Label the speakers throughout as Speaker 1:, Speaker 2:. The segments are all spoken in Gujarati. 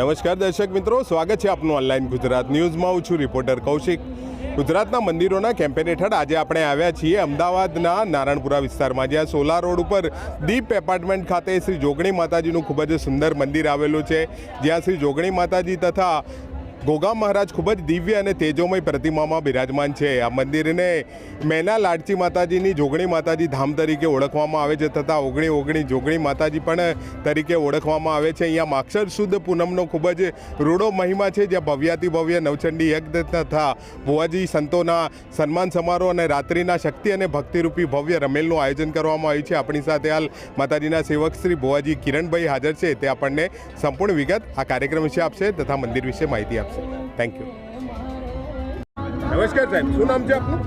Speaker 1: નમસ્કાર દર્શક મિત્રો, સ્વાગત છે આપનું ઓનલાઈન ગુજરાત ન્યૂઝમાં. હું છું રિપોર્ટર કૌશિક. ગુજરાતના મંદિરોના કેમ્પેન હેઠળ આજે આપણે આવ્યા છીએ અમદાવાદના નારણપુરા વિસ્તારમાં, જ્યાં સોલા રોડ ઉપર દીપ એપાર્ટમેન્ટ ખાતે શ્રી જોગણી માતાજીનું ખૂબ જ સુંદર મંદિર આવેલું છે. જ્યાં શ્રી જોગણી માતાજી તથા ગોગા મહારાજ ખૂબ જ દિવ્ય અને તેજોમય પ્રતિમામાં બિરાજમાન છે. આ મંદિરને મેના લાડચી માતાજીની જોગણી માતાજી ધામ તરીકે ઓળખવામાં આવે છે તથા ઓગણી ઓગણી જોગણી માતાજી પણ તરીકે ઓળખવામાં આવે છે. અહીંયા માક્ષર શુદ્ધ પૂનમનો ખૂબ જ રૂડો મહિમા છે જ્યાં ભવ્યાતિ ભવ્ય નવચંડી યજ્ઞ તથા ભુવાજી સંતોના સન્માન સમારોહ અને રાત્રિના શક્તિ અને ભક્તિરૂપી ભવ્ય રમેલનું આયોજન કરવામાં આવ્યું છે. આપણી સાથે હાલ માતાજીના સેવક શ્રી ભુવાજી કિરણભાઈ હાજર છે. તે આપણને સંપૂર્ણ વિગત આ કાર્યક્રમ વિશે આપશે તથા મંદિર વિશે માહિતી આપશે. થેન્ક યુ નમસ્કાર સાહેબ શું નામ છે આપનું?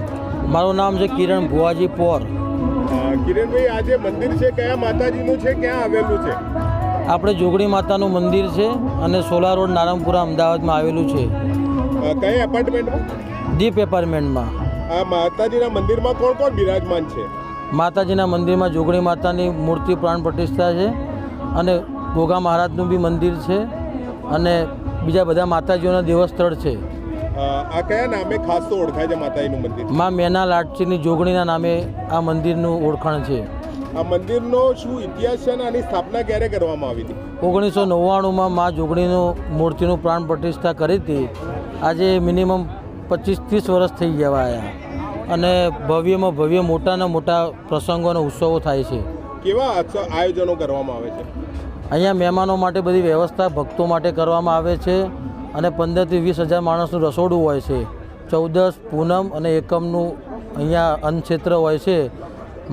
Speaker 2: મારું નામ છે કિરણ ભુવાજી પોર.
Speaker 1: કિરણભાઈ આ જે મંદિર છે કયા માતાજીનું છે ક્યાં આવેલું છે?
Speaker 2: આપણે જોગણી માતાનું મંદિર છે અને સોલા રોડ નારણપુરા અમદાવાદમાં આવેલું છે.
Speaker 1: કયા એપાર્ટમેન્ટમાં
Speaker 2: દીપ એપાર્ટમેન્ટમાં.
Speaker 1: આ માતાજીના મંદિરમાં કોણ કોણ બિરાજમાન છે?
Speaker 2: માતાજીના મંદિરમાં જોગણી માતાની મૂર્તિ પ્રાણ પ્રતિષ્ઠા છે અને ગોગા મહારાજનું બી મંદિર છે અને બીજા બધા માતાજીઓના દેવસ્થળ છે.
Speaker 1: આ કયા નામે ખાસ તો ઓળખાય છે માતાજીનું મંદિર?
Speaker 2: માં મેના લાડચીની જોગણીના નામે આ મંદિરનું ઓળખાણ છે.
Speaker 1: આ મંદિરનો શું ઇતિહાસ છે અને આની સ્થાપના ક્યારે કરવામાં આવી હતી?
Speaker 2: ઓગણીસો નવ્વાણુંમાં મા જોગણીનું મૂર્તિનું પ્રાણ પ્રતિષ્ઠા કરી હતી. આજે મિનિમમ પચીસ ત્રીસ વર્ષ થઈ જવા આવ્યા અને ભવ્યમાં ભવ્ય મોટાના મોટા પ્રસંગો અને ઉત્સવો થાય છે.
Speaker 1: કેવા આયોજનો કરવામાં આવે છે?
Speaker 2: અહીંયા મહેમાનો માટે બધી વ્યવસ્થા ભક્તો માટે કરવામાં આવે છે અને પંદરથી વીસ હજાર માણસનું રસોડું હોય છે. ચૌદસ પૂનમ અને એકમનું અહીંયા અન્નક્ષેત્ર હોય છે.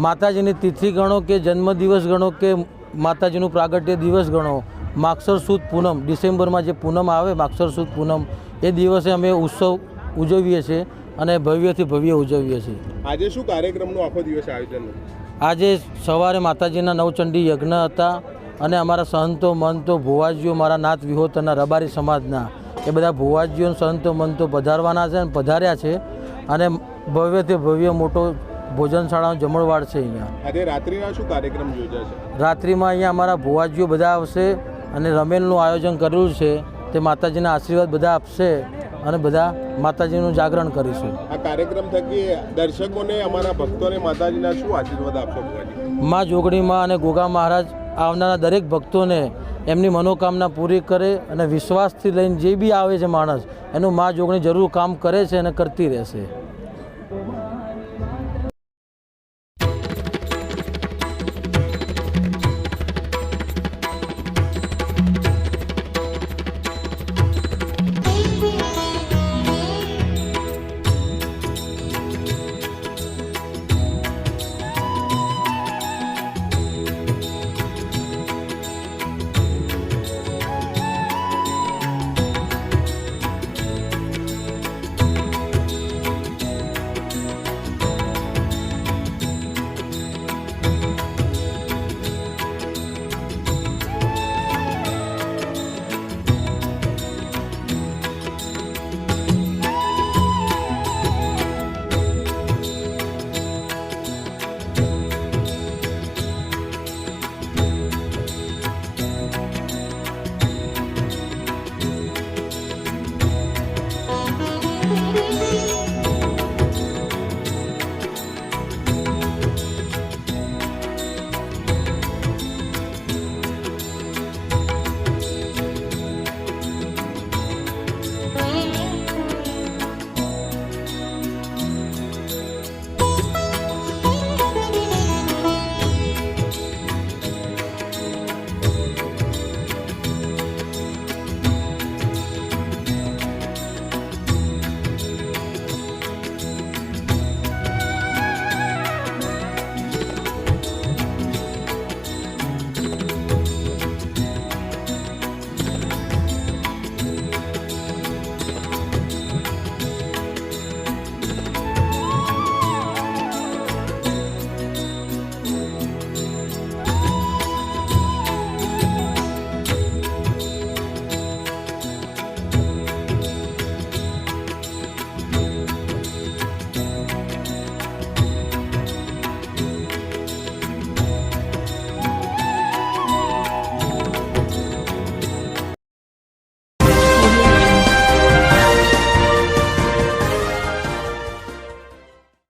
Speaker 2: માતાજીની તિથિ ગણો કે જન્મદિવસ ગણો કે માતાજીનું પ્રાગટ્ય દિવસ ગણો માક્ષર સુદ પૂનમ ડિસેમ્બરમાં જે પૂનમ આવે માક્ષર સુદ પૂનમ એ દિવસે અમે ઉત્સવ ઉજવીએ છીએ અને ભવ્યથી ભવ્ય ઉજવીએ છીએ.
Speaker 1: આજે શું કાર્યક્રમનું આખો દિવસ આયોજન?
Speaker 2: આજે સવારે માતાજીના નવચંડી યજ્ઞ હતા. અને અમારા સંતો મંતો ભુવાજીઓ મારા નાથ વિહોતરના રબારી સમાજના એ બધા ભુવાજીઓ સંતો મંતો પધારવાના છે અને પધાર્યા છે. અને ભવ્યથી ભવ્ય મોટો ભોજનશાળાનો જમણવાડ છે અહીંયા.
Speaker 1: આજે રાત્રિના શું કાર્યક્રમ યોજાશે
Speaker 2: રાત્રિમાં અહીંયા અમારા ભુવાજીઓ બધા આવશે અને રમેલનું આયોજન કરેલું છે. તે માતાજીના આશીર્વાદ બધા આપશે અને બધા માતાજીનું જાગરણ કરીશું.
Speaker 1: આ કાર્યક્રમ થકી દર્શકોને અમારા ભક્તોને માતાજીના શું આશીર્વાદ આપશો
Speaker 2: મા જોગણીમાં અને ગોગા મહારાજ આવનારા દરેક ભક્તોને એમની મનોકામના પૂરી કરે અને વિશ્વાસથી લઈને જે બી આવે છે માણસ, એનું મા જોગણી જરૂર કામ કરે છે અને કરતી રહેશે.